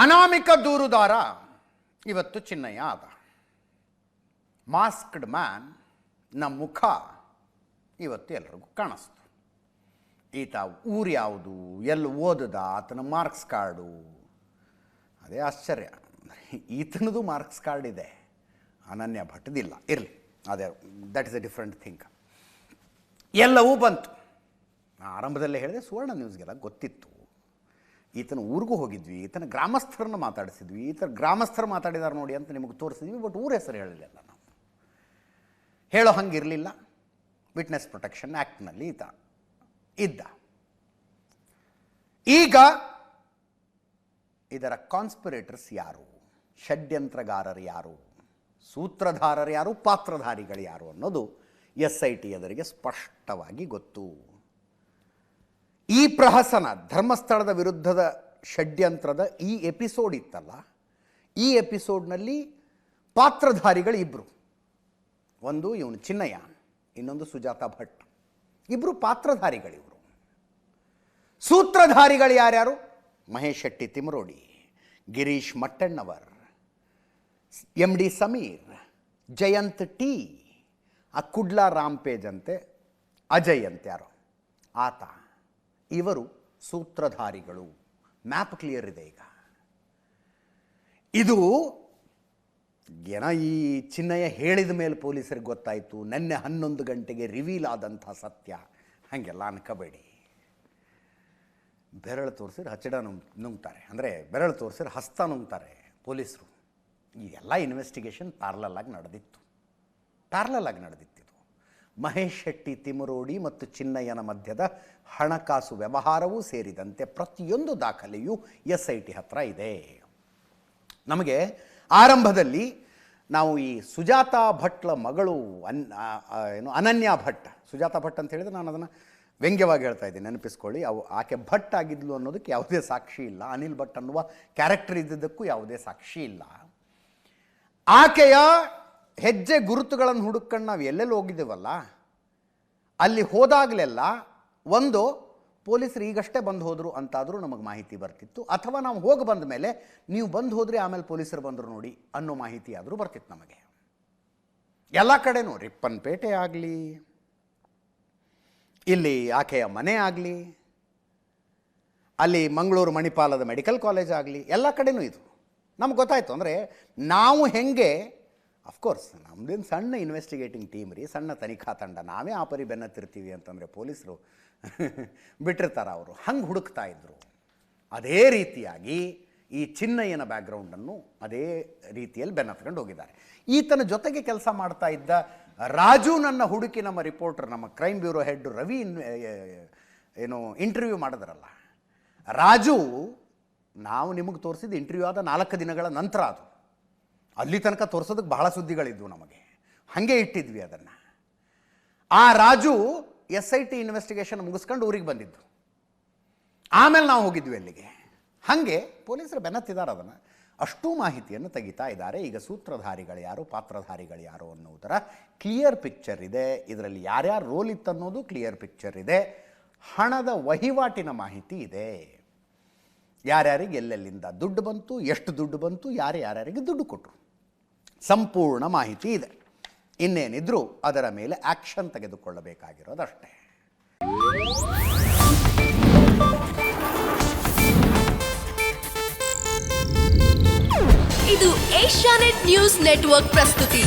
ಅನಾಮಿಕ ದೂರುದಾರ ಇವತ್ತು ಚಿನ್ನಯ್ಯ ಆದ. ಮಾಸ್ಕ್ಡ್ ಮ್ಯಾನ್ನ ಮುಖ ಇವತ್ತು ಎಲ್ರಿಗೂ ಕಾಣಿಸ್ತು. ಈತ ಊರು ಯಾವುದು, ಎಲ್ಲಿ ಓದದ, ಆತನ ಮಾರ್ಕ್ಸ್ ಕಾರ್ಡು ಅದೇ ಆಶ್ಚರ್ಯ. ಈತನದು ಮಾರ್ಕ್ಸ್ ಕಾರ್ಡ್ ಇದೆ. ಅನನ್ಯ ಭಟ್ಟದಿಲ್ಲ ಇರಲಿ. ಅದೇ that is a different think ಎಲ್ಲವೂ ಬಂತು. ಆರಂಭದಲ್ಲೇ ಹೇಳಿದೆ ಸುವರ್ಣ ನ್ಯೂಸ್ಗೆಲ್ಲ ಗೊತ್ತಿತ್ತು. ಈತನ ಊರಿಗೂ ಹೋಗಿದ್ವಿ, ಈತನ ಗ್ರಾಮಸ್ಥರನ್ನ ಮಾತಾಡಿಸಿದ್ವಿ, ಈತನ ಗ್ರಾಮಸ್ಥರು ಮಾತಾಡಿದಾರೆ ನೋಡಿ ಅಂತ ನಿಮಗೆ ತೋರಿಸಿದ್ವಿ, ಬಟ್ ಊರ ಹೆಸರು ಹೇಳಲಿಲ್ಲ ನಾವು. ಹೇಳೋ ಹಂಗಿರಲಿಲ್ಲ. ವಿಟ್ನೆಸ್ ಪ್ರೊಟೆಕ್ಷನ್ ಆ್ಯಕ್ಟ್ನಲ್ಲಿ ಈತ ಇದ್ದ. ಈಗ ಇದರ ಕಾನ್ಸ್ಪಿರೇಟರ್ಸ್ ಯಾರು? ಷಡ್ಯಂತ್ರಗಾರರು ಯಾರು? ಸೂತ್ರಧಾರರು ಯಾರು? ಪಾತ್ರಧಾರಿಗಳು ಯಾರು ಅನ್ನೋದು ಎಸ್ ಐ ಟಿ ಅದರಿಗೆ ಸ್ಪಷ್ಟವಾಗಿ ಗೊತ್ತು. ಈ ಪ್ರಹಸನ, ಧರ್ಮಸ್ಥಳದ ವಿರುದ್ಧದ ಷಡ್ಯಂತ್ರದ ಈ ಎಪಿಸೋಡ್ ಇತ್ತಲ್ಲ, ಈ ಎಪಿಸೋಡ್ನಲ್ಲಿ ಪಾತ್ರಧಾರಿಗಳು ಇಬ್ಬರು ಒಂದು ಇವನು ಚಿನ್ನಯ್ಯ, ಇನ್ನೊಂದು ಸುಜಾತ ಭಟ್. ಇಬ್ಬರು ಪಾತ್ರಧಾರಿಗಳಿವರು ಸೂತ್ರಧಾರಿಗಳು ಯಾರ್ಯಾರು? Mahesh Shetty Timarodi, Girish Mattannavar M D Sameer, Jayant T, ಆ ಕುಡ್ಲ ರಾಂಪೇಜ್ ಅಂತೆ ಅಜಯ್ ಅಂತ ಯಾರು. ಆತ. ಇವರು ಸೂತ್ರಧಾರಿಗಳು. ಮ್ಯಾಪ್ ಕ್ಲಿಯರ್ ಇದೆ ಈಗ. ಇದು ಜನ ಈ ಚಿನ್ನಯ ಹೇಳಿದ ಮೇಲೆ ಪೊಲೀಸರಿಗೆ ಗೊತ್ತಾಯಿತು, ನೆನ್ನೆ ಹನ್ನೊಂದು ಗಂಟೆಗೆ ರಿವೀಲ್ ಆದಂಥ ಸತ್ಯ. ಹಾಗೆಲ್ಲ ಅನ್ಕೋಬೇಡಿ. ಬೆರಳು ತೋರಿಸಿದ್ರೆ ಹಚ್ಚಡ ನುಂಗ್ ನುಂಗ್ತಾರೆ. ಅಂದರೆ ಬೆರಳು ತೋರಿಸಿದ್ರೆ ಹಸ್ತ ನುಂಗ್ತಾರೆ ಪೊಲೀಸರು. ಇದೆಲ್ಲ ಇನ್ವೆಸ್ಟಿಗೇಷನ್ ಪ್ಯಾರ್ಲಲ್ ಆಗಿ ನಡೆದಿತ್ತು. ಪ್ಯಾರ್ಲಲ್ ಆಗಿ ನಡೆದಿತ್ತಿದು ಮಹೇಶ್ ಶೆಟ್ಟಿ ತಿಮರೋಡಿ ಮತ್ತು ಚಿನ್ನಯ್ಯನ ಮಧ್ಯದ ಹಣಕಾಸು ವ್ಯವಹಾರವೂ ಸೇರಿದಂತೆ ಪ್ರತಿಯೊಂದು ದಾಖಲೆಯೂ ಎಸ್ ಐ ಟಿ ಹತ್ರ ಇದೆ. ನಮಗೆ ಆರಂಭದಲ್ಲಿ ನಾವು ಈ ಸುಜಾತಾ ಭಟ್ಲ ಮಗಳು ಅನ್ ಏನು, ಅನನ್ಯ ಭಟ್, ಸುಜಾತ ಭಟ್ ಅಂತ ಹೇಳಿದ್ರೆ ನಾನು ಅದನ್ನು ವ್ಯಂಗ್ಯವಾಗಿ ಹೇಳ್ತಾ ಇದ್ದೀನಿ, ನೆನಪಿಸ್ಕೊಳ್ಳಿ. ಅವು, ಆಕೆ ಭಟ್ ಆಗಿದ್ಲು ಅನ್ನೋದಕ್ಕೆ ಯಾವುದೇ ಸಾಕ್ಷಿ ಇಲ್ಲ. ಅನಿಲ್ ಭಟ್ ಅನ್ನುವ ಕ್ಯಾರೆಕ್ಟರ್ ಇದ್ದಿದ್ದಕ್ಕೂ ಯಾವುದೇ ಸಾಕ್ಷಿ ಇಲ್ಲ. ಆಕೆಯ ಹೆಜ್ಜೆ ಗುರುತುಗಳನ್ನು ಹುಡುಕೊಂಡು ನಾವು ಎಲ್ಲೆಲ್ಲಿ ಹೋಗಿದ್ದೇವಲ್ಲ, ಅಲ್ಲಿ ಹೋದಾಗಲೆಲ್ಲ ಒಂದು ಪೊಲೀಸರು ಈಗಷ್ಟೇ ಬಂದು ಹೋದರು ಅಂತಾದರೂ ನಮಗೆ ಮಾಹಿತಿ ಬರ್ತಿತ್ತು. ಅಥವಾ ನಾವು ಹೋಗಿ ಬಂದ ಮೇಲೆ ನೀವು ಬಂದು ಹೋದರೆ ಆಮೇಲೆ ಪೊಲೀಸರು ಬಂದರು ನೋಡಿ ಅನ್ನೋ ಮಾಹಿತಿ ಆದರೂ ಬರ್ತಿತ್ತು ನಮಗೆ. ಎಲ್ಲ ಕಡೆನೂ ರಿಪ್ಪನ್ಪೇಟೆ ಆಗಲಿ, ಇಲ್ಲಿ ಆಕೆಯ ಮನೆ ಆಗಲಿ, ಅಲ್ಲಿ ಮಂಗಳೂರು ಮಣಿಪಾಲದ ಮೆಡಿಕಲ್ ಕಾಲೇಜ್ ಆಗಲಿ, ಎಲ್ಲ ಕಡೆನೂ ಇದು. ನಮ್ಗೆ ಗೊತ್ತಾಯಿತು ಅಂದರೆ ನಾವು ಹೆಂಗೆ ಅಫ್ಕೋರ್ಸ್ ನಮ್ಮದೇನು ಸಣ್ಣ ಇನ್ವೆಸ್ಟಿಗೇಟಿಂಗ್ ಟೀಮ್ ರೀ, ಸಣ್ಣ ತನಿಖಾ ತಂಡ. ನಾವೇ ಆ ಪರಿ ಬೆನ್ನತ್ತಿರ್ತೀವಿ ಅಂತಂದರೆ ಪೊಲೀಸರು ಬಿಟ್ಟಿರ್ತಾರೆ ಅವರು. ಹಂಗೆ ಹುಡುಕ್ತಾ ಇದ್ದರು ಅದೇ ರೀತಿಯಾಗಿ ಈ ಚಿನ್ನಯ್ಯನ ಬ್ಯಾಕ್ಗ್ರೌಂಡನ್ನು ಅದೇ ರೀತಿಯಲ್ಲಿ ಬೆನ್ನತ್ಕೊಂಡು ಹೋಗಿದ್ದಾರೆ. ಈತನ ಜೊತೆಗೆ ಕೆಲಸ ಮಾಡ್ತಾ ಇದ್ದ ರಾಜು ನನ್ನ ಹುಡುಕಿ ನಮ್ಮ ರಿಪೋರ್ಟರ್ ನಮ್ಮ ಕ್ರೈಮ್ ಬ್ಯೂರೋ ಹೆಡ್ ರವಿ ಏನು ಇಂಟರ್ವ್ಯೂ ಮಾಡಿದ್ರಲ್ಲ. ರಾಜು, ನಾವು ನಿಮಗೆ ತೋರಿಸಿದ ಇಂಟರ್ವ್ಯೂ ಆದ ನಾಲ್ಕು ದಿನಗಳ ನಂತರ ಅದು. ಅಲ್ಲಿ ತನಕ ತೋರಿಸೋದಕ್ಕೆ ಬಹಳ ಸುದ್ದಿಗಳಿದ್ವು ನಮಗೆ. ಹಾಗೆ ಇಟ್ಟಿದ್ವಿ ಅದನ್ನು. ಆ Raju S I T investigation ಮುಗಿಸ್ಕೊಂಡು ಊರಿಗೆ ಬಂದಿದ್ದು. ಆಮೇಲೆ ನಾವು ಹೋಗಿದ್ವಿ ಅಲ್ಲಿಗೆ. ಹಾಗೆ ಪೊಲೀಸರು ಬೆನ್ನತ್ತಿದ್ದಾರೆ ಅದನ್ನು. ಅಷ್ಟೂ ಮಾಹಿತಿಯನ್ನು ತೆಗಿತಾ ಇದ್ದಾರೆ. ಈಗ ಸೂತ್ರಧಾರಿಗಳು ಯಾರು, ಪಾತ್ರಧಾರಿಗಳು ಯಾರು ಅನ್ನೋದರ ಕ್ಲಿಯರ್ ಪಿಕ್ಚರ್ ಇದೆ. ಇದರಲ್ಲಿ ಯಾರ್ಯಾರು ರೋಲ್ ಇತ್ತನ್ನೋದು ಕ್ಲಿಯರ್ ಪಿಕ್ಚರ್ ಇದೆ. ಹಣದ ವಹಿವಾಟಿನ ಮಾಹಿತಿ ಇದೆ. ಯಾರ್ಯಾರಿಗೆ ಎಲ್ಲೆಲ್ಲಿಂದ ದುಡ್ಡು ಬಂತು, ಎಷ್ಟು ದುಡ್ಡು ಬಂತು ಯಾರು ಯಾರ್ಯಾರಿಗೆ ದುಡ್ಡು ಕೊಟ್ಟರು ಸಂಪೂರ್ಣ ಮಾಹಿತಿ ಇದೆ. ಇನ್ನೇನಿದ್ರೂ ಅದರ ಮೇಲೆ ಆ್ಯಕ್ಷನ್ ತೆಗೆದುಕೊಳ್ಳಬೇಕಾಗಿರೋದಷ್ಟೇ. ಇದು ಏಷ್ಯಾನೆಟ್ ನ್ಯೂಸ್ ನೆಟ್ವರ್ಕ್ ಪ್ರಸ್ತುತಿ.